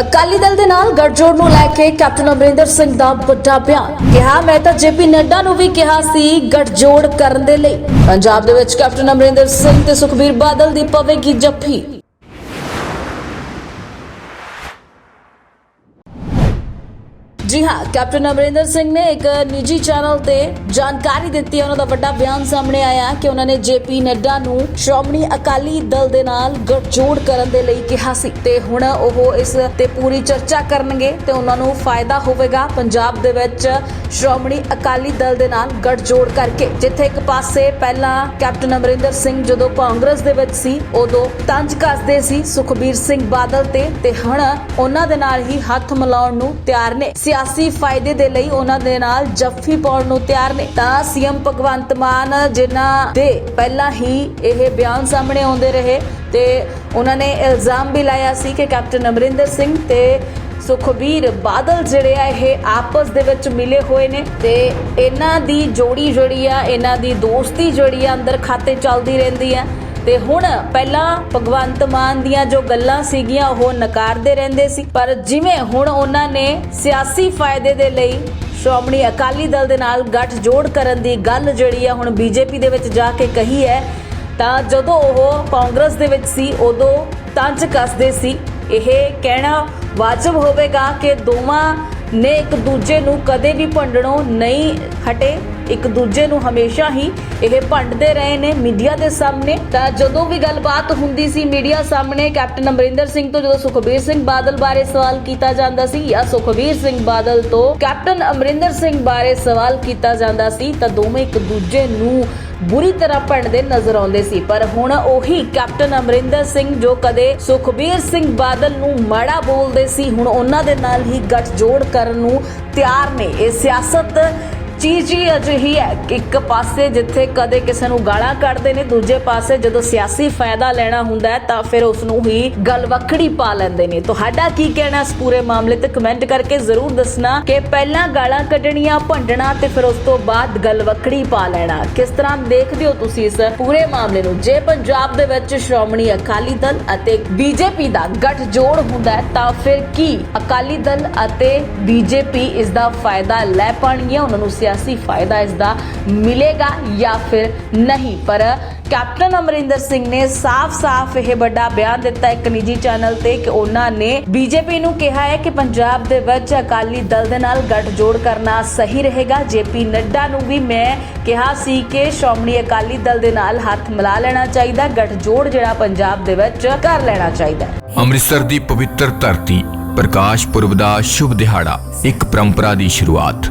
ਅਕਾਲੀ ਦਲ ਦੇ ਨਾਲ ਗੱਠਜੋੜ ਨੂੰ ਲੈ ਕੇ ਕੈਪਟਨ ਅਮਰਿੰਦਰ ਸਿੰਘ ਦਾ ਵੱਡਾ ਬਿਆਨ। ਕਿਹਾ, ਮੈਂ ਤਾਂ ਜੇਪੀ ਨੱਡਾ ਨੂੰ ਵੀ ਕਿਹਾ ਸੀ, ਗੱਠਜੋੜ ਕਰਨ ਦੇ ਲਈ। ਪੰਜਾਬ ਦੇ ਵਿੱਚ ਕੈਪਟਨ ਅਮਰਿੰਦਰ ਸਿੰਘ ਤੇ ਸੁਖਬੀਰ ਬਾਦਲ ਦੀ ਪਵੇਗੀ ਜੱਫੀ। ਜੀ ਹਾਂ, ਕੈਪਟਨ ਅਮਰਿੰਦਰ ਸਿੰਘ ਨੇ ਇੱਕ ਨਿੱਜੀ ਚੈਨਲ ਤੇ ਜਾਣਕਾਰੀ ਦਿੱਤੀ ਉਹਨਾਂ ਦਾ ਵੱਡਾ ਬਿਆਨ ਸਾਹਮਣੇ ਆਇਆ ਕਿ ਉਹਨਾਂ ਨੇ ਜੇਪੀ ਨੱਡਾ ਨੂੰ ਸ਼੍ਰੋਮਣੀ ਅਕਾਲੀ ਦਲ ਦੇ ਨਾਲ ਗੱਠਜੋੜ ਕਰਨ ਦੇ ਲਈ ਕਿਹਾ ਸੀ। ਤੇ ਹੁਣ ਉਹ ਇਸ ਤੇ ਪੂਰੀ ਚਰਚਾ ਕਰਨਗੇ ਤੇ ਉਹਨਾਂ ਨੂੰ ਫਾਇਦਾ ਹੋਵੇਗਾ ਪੰਜਾਬ ਦੇ ਵਿੱਚ ਸ਼੍ਰੋਮਣੀ ਅਕਾਲੀ ਦਲ ਦੇ ਨਾਲ ਗੱਠਜੋੜ ਕਰਕੇ। ਜਿੱਥੇ ਇੱਕ ਪਾਸੇ ਪਹਿਲਾਂ ਕੈਪਟਨ ਅਮਰਿੰਦਰ ਸਿੰਘ ਜਦੋਂ ਕਾਂਗਰਸ ਦੇ ਵਿੱਚ ਸੀ, ਉਦੋਂ ਤੰਜ ਕੱਸਦੇ ਸੀ ਸੁਖਬੀਰ ਸਿੰਘ ਬਾਦਲ ਤੇ ਤੇ ਹੁਣ ਉਹਨਾਂ ਦੇ ਨਾਲ ਹੀ ਹੱਥ ਮਿਲਾਉਣ ਨੂੰ ਤਿਆਰ ਨੇ। ਸਿਆਸੀ ਫਾਇਦੇ ਦੇ ਲਈ ਉਹਨਾਂ ਦੇ ਨਾਲ ਜੱਫੀ ਪਾਉਣ ਨੂੰ ਤਿਆਰ ਨੇ। ਤਾਂ ਸੀਐਮ ਭਗਵੰਤ ਮਾਨ ਜਿਨ੍ਹਾਂ ਦੇ ਪਹਿਲਾਂ ਹੀ ਇਹ ਬਿਆਨ ਸਾਹਮਣੇ ਆਉਂਦੇ ਰਹੇ ਤੇ ਉਹਨਾਂ ਨੇ ਇਲਜ਼ਾਮ ਵੀ ਲਾਇਆ ਸੀ ਕਿ ਕੈਪਟਨ ਅਮਰਿੰਦਰ ਸਿੰਘ ਤੇ ਸੁਖਬੀਰ ਬਾਦਲ ਜਿਹੜੇ ਆ, ਇਹ ਆਪਸ ਦੇ ਵਿੱਚ ਮਿਲੇ ਹੋਏ ਨੇ ਤੇ ਇਹਨਾਂ ਦੀ ਜੋੜੀ ਜਿਹੜੀ ਆ, ਇਹਨਾਂ ਦੀ ਦੋਸਤੀ ਜਿਹੜੀ ਆ, ਅੰਦਰ ਖਾਤੇ ਚੱਲਦੀ ਰਹਿੰਦੀ ਆ। ਤੇ ਹੁਣ ਪਹਿਲਾਂ ਭਗਵੰਤ ਮਾਨ ਦੀਆਂ ਜੋ ਗੱਲਾਂ ਸੀਗੀਆਂ, ਉਹ ਨਕਾਰਦੇ ਰਹਿੰਦੇ ਸੀ। ਪਰ ਜਿਵੇਂ ਹੁਣ ਉਹਨਾਂ ਨੇ ਸਿਆਸੀ ਫਾਇਦੇ ਦੇ ਲਈ ਸ਼੍ਰੋਮਣੀ ਅਕਾਲੀ ਦਲ ਦੇ ਨਾਲ ਗੱਠ ਜੋੜ ਕਰਨ ਦੀ ਗੱਲ ਜਿਹੜੀ ਆ, ਹੁਣ ਬੀਜੇਪੀ ਦੇ ਵਿੱਚ ਜਾ ਕੇ ਕਹੀ ਹੈ, ਤਾਂ ਜਦੋਂ ਉਹ ਕਾਂਗਰਸ ਦੇ ਵਿੱਚ ਸੀ, ਉਦੋਂ ਤੰਜ ਕੱਸਦੇ ਸੀ। ਇਹ ਕਹਿਣਾ ਵਾਜਬ ਹੋਵੇਗਾ ਕਿ ਦੋਵਾਂ ਨੇ ਇੱਕ ਦੂਜੇ ਨੂੰ ਕਦੇ ਵੀ ਭੰਡਣੋਂ ਨਹੀਂ ਹਟੇ। ਇੱਕ ਦੂਜੇ ਨੂੰ ਹਮੇਸ਼ਾ ਹੀ ਇਹ ਭੰਡਦੇ ਰਹੇ ਨੇ ਮੀਡੀਆ ਦੇ ਸਾਹਮਣੇ। ਤਾਂ ਜਦੋਂ ਵੀ ਗੱਲਬਾਤ ਹੁੰਦੀ ਸੀ ਮੀਡੀਆ ਸਾਹਮਣੇ, ਕੈਪਟਨ ਅਮਰਿੰਦਰ ਸਿੰਘ ਤੋਂ ਜਦੋਂ ਸੁਖਬੀਰ ਸਿੰਘ ਬਾਦਲ ਬਾਰੇ ਸਵਾਲ ਕੀਤਾ ਜਾਂਦਾ ਸੀ ਜਾਂ ਸੁਖਬੀਰ ਸਿੰਘ ਬਾਦਲ ਤੋਂ ਕੈਪਟਨ ਅਮਰਿੰਦਰ ਸਿੰਘ ਬਾਰੇ ਸਵਾਲ ਕੀਤਾ ਜਾਂਦਾ ਸੀ, ਤਾਂ ਦੋਵੇਂ ਇੱਕ ਦੂਜੇ ਨੂੰ ਬੁਰੀ ਤਰ੍ਹਾਂ ਭੰਡਦੇ ਨਜ਼ਰ ਆਉਂਦੇ ਸੀ। ਪਰ ਹੁਣ ਉਹੀ ਕੈਪਟਨ ਅਮਰਿੰਦਰ ਸਿੰਘ ਜੋ ਕਦੇ ਸੁਖਬੀਰ ਸਿੰਘ ਬਾਦਲ ਨੂੰ ਮਾੜਾ ਬੋਲਦੇ ਸੀ, ਹੁਣ ਉਹਨਾਂ ਦੇ ਨਾਲ ਹੀ ਗੱਠਜੋੜ ਕਰਨ ਨੂੰ ਤਿਆਰ ਨੇ। ਇਹ ਸਿਆਸਤ ਚੀਜ਼ ਹੀ ਅਜਿਹੀ ਹੈ ਕਿ ਇੱਕ ਪਾਸੇ ਜਿੱਥੇ ਕਦੇ ਕਿਸੇ ਨੂੰ ਗਾਲਾਂ ਕੱਢਦੇ ਨੇ, ਦੂਜੇ ਪਾਸੇ ਜਦੋਂ ਸਿਆਸੀ ਫਾਇਦਾ ਲੈਣਾ ਹੁੰਦਾ ਹੈ ਤਾਂ ਫਿਰ ਉਸ ਨੂੰ ਹੀ ਗਲਵੱਕੜੀ ਪਾ ਲੈਂਦੇ ਨੇ। ਤੁਹਾਡਾ ਕੀ ਕਹਿਣਾ ਇਸ ਪੂਰੇ ਮਾਮਲੇ ਤੇ ਕਮੈਂਟ ਕਰਕੇ ਜ਼ਰੂਰ ਦੱਸਣਾ ਕਿ ਪਹਿਲਾਂ ਗਾਲਾਂ ਕੱਢਣੀਆਂ, ਭੰਡਣਾ ਤੇ ਫਿਰ ਉਸ ਤੋਂ ਬਾਅਦ ਗਲਵੱਕੜੀ ਪਾ ਲੈਣਾ। ਕਿਸ ਤਰ੍ਹਾਂ ਦੇਖਦੇ ਹੋ ਤੁਸੀਂ ਇਸ ਪੂਰੇ ਮਾਮਲੇ ਨੂੰ? ਜੇ ਪੰਜਾਬ ਦੇ ਵਿੱਚ ਸ਼੍ਰੋਮਣੀ ਅਕਾਲੀ ਦਲ ਅਤੇ ਬੀਜੇਪੀ ਦਾ ਗੱਠਜੋੜ ਹੁੰਦਾ ਹੈ, ਤਾਂ ਫਿਰ ਕੀ ਅਕਾਲੀ ਦਲ ਅਤੇ ਬੀਜੇਪੀ ਇਸ ਦਾ ਫਾਇਦਾ ਲੈ ਪਾਣਗੀਆਂ? ਉਹਨਾਂ ਨੂੰ ਸਿਆਸੀ ਫਾਇਦਾ ਇਸ ਦਾ ਮਿਲੇਗਾ ਜਾਂ ਫਿਰ ਨਹੀਂ। ਪਰ ਕੈਪਟਨ ਅਮਰਿੰਦਰ ਸਿੰਘ ਨੇ ਸਾਫ਼-ਸਾਫ਼ ਇਹ ਵੱਡਾ ਬਿਆਨ ਦਿੱਤਾ ਇੱਕ ਨਿੱਜੀ ਚੈਨਲ ਤੇ ਕਿ ਉਹਨਾਂ ਨੇ ਬੀਜੇਪੀ ਨੂੰ ਕਿਹਾ ਹੈ ਕਿ ਪੰਜਾਬ ਦੇ ਵਿੱਚ ਅਕਾਲੀ ਦਲ ਦੇ ਨਾਲ ਗੱਠਜੋੜ ਕਰਨਾ ਸਹੀ ਰਹੇਗਾ। ਜੇਪੀ ਨੱਡਾ ਨੂੰ ਵੀ ਮੈਂ ਕਿਹਾ ਸੀ ਕਿ ਸ਼੍ਰੋਮਣੀ ਅਕਾਲੀ ਦਲ ਦੇ ਨਾਲ ਹੱਥ ਮਿਲਾ ਲੈਣਾ ਚਾਹੀਦਾ, ਗੱਠਜੋੜ ਜਿਹੜਾ ਪੰਜਾਬ ਦੇ ਵਿੱਚ ਕਰ ਲੈਣਾ ਚਾਹੀਦਾ ਅੰਮ੍ਰਿਤਸਰ ਦੀ ਪਵਿੱਤਰ ਧਰਤੀ ਪ੍ਰਕਾਸ਼ ਪੁਰਬ ਦਾ ਸ਼ੁਭ ਦਿਹਾੜਾ, ਇੱਕ ਪਰੰਪਰਾ ਦੀ ਸ਼ੁਰੂਆਤ।